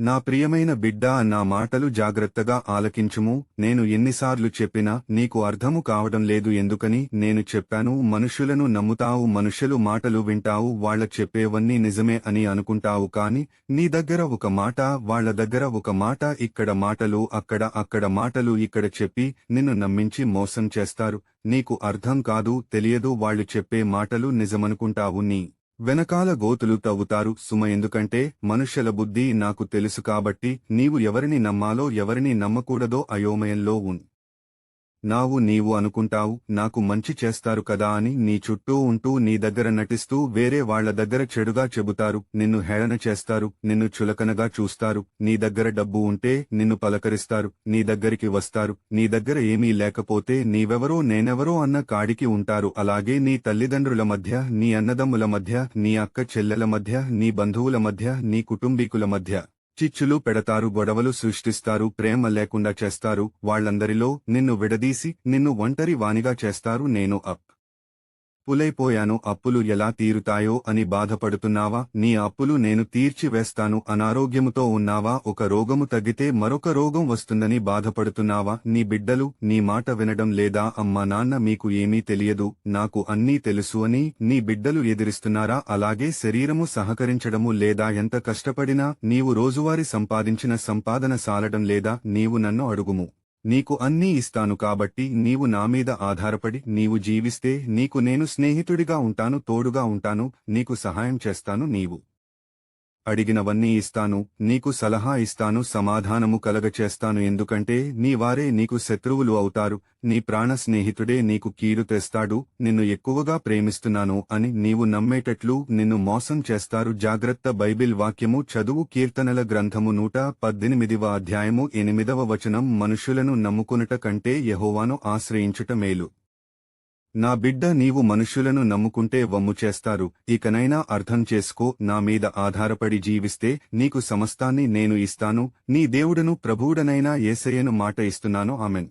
నా ప్రియమైన బిడ్డా నా మాటలు జాగ్రత్తగా ఆలకించుము. నేను ఎన్నిసార్లు చెప్పినా నీకు అర్థము కావడం లేదు ఎందుకని నేను చెప్పాను. మనుషులను నమ్ముతావు మనుషులు మాటలు వింటావు వాళ్ళ చెప్పేవన్నీ నిజమే అని అనుకుంటావు కాని నీ దగ్గర ఒక మాట వాళ్ళ దగ్గర ఒక మాట ఇక్కడ మాటలు అక్కడ అక్కడ మాటలు ఇక్కడ చెప్పి నిన్ను నమ్మించి మోసం చేస్తారు. నీకు అర్థం కాదు తెలియదు వాళ్ళు చెప్పే మాటలు నిజమనుకుంటావు నీ వెనకాల గోతులు తవ్వుతారు. సుమ ఎందుకంటే మనుష్యుల బుద్ధి నాకు తెలుసు కాబట్టి నీవు ఎవరిని నమ్మాలో ఎవరిని నమ్మకూడదో అయోమయంలో ఉన్ నావు నీవు అనుకుంటావు నాకు మంచి చేస్తారు కదా అని నీ చుట్టూ ఉంటూ నీ దగ్గర నటిస్తూ వేరే వాళ్ళ దగ్గర చెడుగా చెబుతారు నిన్ను హేళన చేస్తారు నిన్ను చులకనగా చూస్తారు నీ దగ్గర డబ్బు ఉంటే నిన్ను పలకరిస్తారు నీ దగ్గరికి వస్తారు నీ దగ్గర ఏమీ లేకపోతే నీవెవరో నేనెవరో అన్న కాడికి ఉంటారు. అలాగే నీ తల్లిదండ్రుల మధ్య నీ అన్నదమ్ముల మధ్య నీ అక్క చెల్లెల మధ్య నీ బంధువుల మధ్య నీ కుటుంబీకుల మధ్య. చిచ్చులు పెడతారు గొడవలు సృష్టిస్తారు ప్రేమ లేకుండా చేస్తారు వాళ్ళందరిలో నిన్ను విడదీసి నిన్ను ఒంటరి వానిగా చేస్తారు నేను అప్. అప్పులైపోయాను అప్పులు ఎలా తీరుతాయో అని బాధపడుతున్నావా? నీ అప్పులు నేను తీర్చివేస్తాను అనారోగ్యముతో ఉన్నావా? ఒక రోగము తగ్గితే మరొక రోగం వస్తుందని బాధపడుతున్నావా? నీ బిడ్డలు నీ మాట వినడం లేదా? అమ్మా నాన్న మీకు ఏమీ తెలియదు నాకు అన్నీ తెలుసు అని నీ బిడ్డలు ఎదిరిస్తున్నారా? అలాగే శరీరము సహకరించడము లేదా? ఎంత కష్టపడినా నీవు రోజువారీ సంపాదించిన సంపాదన సాలడం లేదా? నీవు నన్ను అడుగుము. నీకు అన్నీ ఇస్తాను కాబట్టి నీవు నా మీద ఆధారపడి నీవు జీవిస్తే నీకు నేను స్నేహితుడిగా ఉంటాను తోడుగా ఉంటాను నీకు సహాయం చేస్తాను నీవు. అడిగినవన్నీ ఇస్తాను నీకు సలహా ఇస్తాను సమాధానము కలగచేస్తాను ఎందుకంటే నీ వారే నీకు శత్రువులు అవుతారు నీ ప్రాణ స్నేహితుడే నీకు కీడు తెస్తాడు నిన్ను ఎక్కువగా ప్రేమిస్తున్నాను అని నీవు నమ్మేటట్లు నిన్ను మోసం చేస్తారు. జాగ్రత్త బైబిల్ వాక్యము చదువు కీర్తనల గ్రంథము నూట పద్దెనిమిదివ అధ్యాయము ఎనిమిదవ వచనం మనుషులను నమ్ముకునుట కంటే యహోవాను ఆశ్రయించుట మేలు. నా బిడ్డ నీవు మనుష్యులను నమ్ముకుంటే వమ్ము చేస్తారు ఇకనైనా అర్థం చేసుకో నా మీద ఆధారపడి జీవిస్తే నీకు సమస్తాన్ని నేను ఇస్తాను నీ దేవుడను ప్రభువుడనైనా ఏసయ్యను మాట ఇస్తున్నాను ఆమెన్.